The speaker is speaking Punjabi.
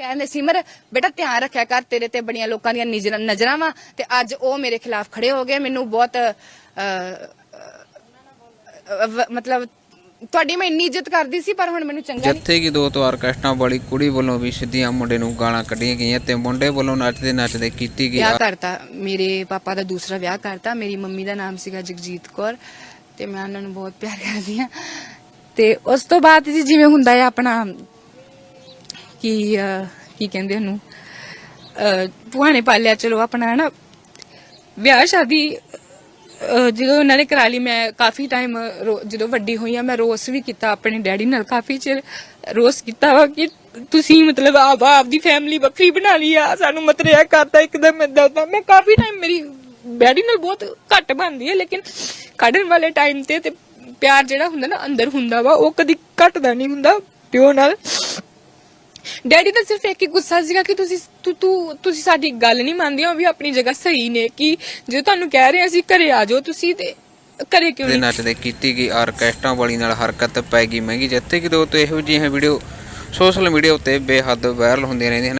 ਕਹਿੰਦੇ ਸਿਮਰ ਬੇਟਾ ਧਿਆਨ ਰੱਖਿਆ ਕਰ ਤੇਰੇ ਤੇ ਬੜੀਆਂ ਲੋਕਾਂ ਦੀਆਂ ਨਜ਼ਰਾਂ ਵਾ ਤੇ ਅੱਜ ਉਹ ਮੇਰੇ ਖਿਲਾਫ ਖੜੇ ਹੋ ਗਏ। ਮੈਨੂੰ ਬਹੁਤ ਮਤਲਬ ਤੁਹਾਡੀ ਮੈਂ ਇੰਨੀ ਇੱਜ਼ਤ ਕਰਦੀ ਸੀ ਪਰ ਹੁਣ ਮੈਨੂੰ ਚੰਗਾ ਨਹੀਂ ਜੱਥੇ ਕੀ ਦੋ ਤੋਂ ਆਰਕੈਸਟਰਾ ਵਾਲੀ ਕੁੜੀ ਵੱਲੋਂ ਵੀ ਸਿੱਧੀਆਂ ਮੁੰਡੇ ਨੂੰ ਗਾਲਾਂ ਕੱਢੀਆਂ ਗਈਆਂ ਤੇ ਮੁੰਡੇ ਵੱਲੋਂ ਨੱਚਦੇ ਨੱਚਦੇ ਕੀਤੀ ਗਈ ਵਿਆਹ ਕਰਤਾ। ਮੇਰੇ ਪਾਪਾ ਦਾ ਦੂਸਰਾ ਵਿਆਹ ਕਰਤਾ। ਮੇਰੀ ਮੰਮੀ ਦਾ ਨਾਮ ਸੀਗਾ ਜਗਜੀਤ ਕੌਰ ਤੇ ਮੈਂ ਉਹਨਾਂ ਨੂੰ ਬਹੁਤ ਪਿਆਰ ਕਰਦੀ ਹਾਂ। ਤੇ ਉਸ ਤੋਂ ਬਾਅਦ ਜੀ ਜਿਵੇਂ ਹੁੰਦਾ ਹੈ ਆਪਣਾ ਕੀ ਕੀ ਕਹਿੰਦੇ ਉਹਨੂੰ? ਅਹ, ਭੂਆ ਨੇ ਪਾਲਿਆ ਚਲੋ ਆਪਣਾ ਨਾ ਵਿਆਹ ਸ਼ਾਦੀ ਜਦੋਂ ਉਹਨਾਂ ਨੇ ਕਰਾ ਲਈ ਮੈਂ ਕਾਫੀ ਟਾਈਮ ਜਦੋਂ ਵੱਡੀ ਹੋਈ ਆ ਮੈਂ ਰੋਸ ਵੀ ਕੀਤਾ ਆਪਣੇ ਡੈਡੀ ਨਾਲ ਕਾਫੀ ਚਿਰ। ਰੋਸ ਕੀਤਾ ਵਾ ਕਿ ਤੁਸੀਂ ਮਤਲਬ ਆਪ ਆਪਦੀ ਫੈਮਿਲੀ ਵੱਖਰੀ ਬਣਾ ਲਈ ਆ ਸਾਨੂੰ ਮਤਰਿਆ ਕਰਤਾ ਇੱਕਦਮ ਏਦਾਂ ਦਾ ਮੈਂ ਕਾਫੀ ਟਾਈਮ ਮੇਰੀ ਡੈਡੀ ਨਾਲ ਬਹੁਤ ਘੱਟ ਬਣਦੀ ਹੈ ਲੇਕਿਨ ਕੱਢਣ ਵਾਲੇ ਟਾਈਮ ਤੇ ਤੇ ਪਿਆਰ ਜਿਹੜਾ ਹੁੰਦਾ ਨਾ ਅੰਦਰ ਹੁੰਦਾ ਵਾ ਉਹ ਕਦੀ ਘਟਦਾ ਨਹੀਂ ਹੁੰਦਾ ਪਿਓ ਨਾਲ। ਡੈਡੀ ਦਾ ਸਿਰਫ ਇੱਕ ਹੀ ਗੁੱਸਾ ਸੀਗਾ ਕਿ ਤੁਸੀਂ ਤੂੰ ਤੂੰ ਤੁਸੀਂ ਸਾਡੀ ਗੱਲ ਨਹੀਂ ਮੰਨਦੇ ਹੋ ਵੀ ਆਪਣੀ ਜਗ੍ਹਾ ਸਹੀ ਨੇ ਕਿ ਜੇ ਤੁਹਾਨੂੰ ਕਹਿ ਰਹੇ ਅਸੀਂ ਘਰੇ ਆ ਜਾਓ ਤੁਸੀਂ ਤੇ ਘਰੇ ਕਿਉਂ ਤੇ ਨਹੀਂ? ਨੱਚਦੇ ਕੀਤੀ ਗਈ ਆਰਕੈਸਟਰਾ ਵਾਲੀ ਨਾਲ ਹਰਕਤ ਪੈ ਗਈ ਮਹਿੰਗੀ ਜਿੱਥੇ ਕਿ ਦੋ ਤੋਂ ਇਹੋ ਜਿਹੀਆਂ ਵੀਡੀਓ ਸੋਸ਼ਲ ਮੀਡੀਆ ਉੱਤੇ ਬੇਹੱਦ ਵਾਇਰਲ ਹੁੰਦੀਆਂ ਰਹਿੰਦੀਆਂ ਹਨ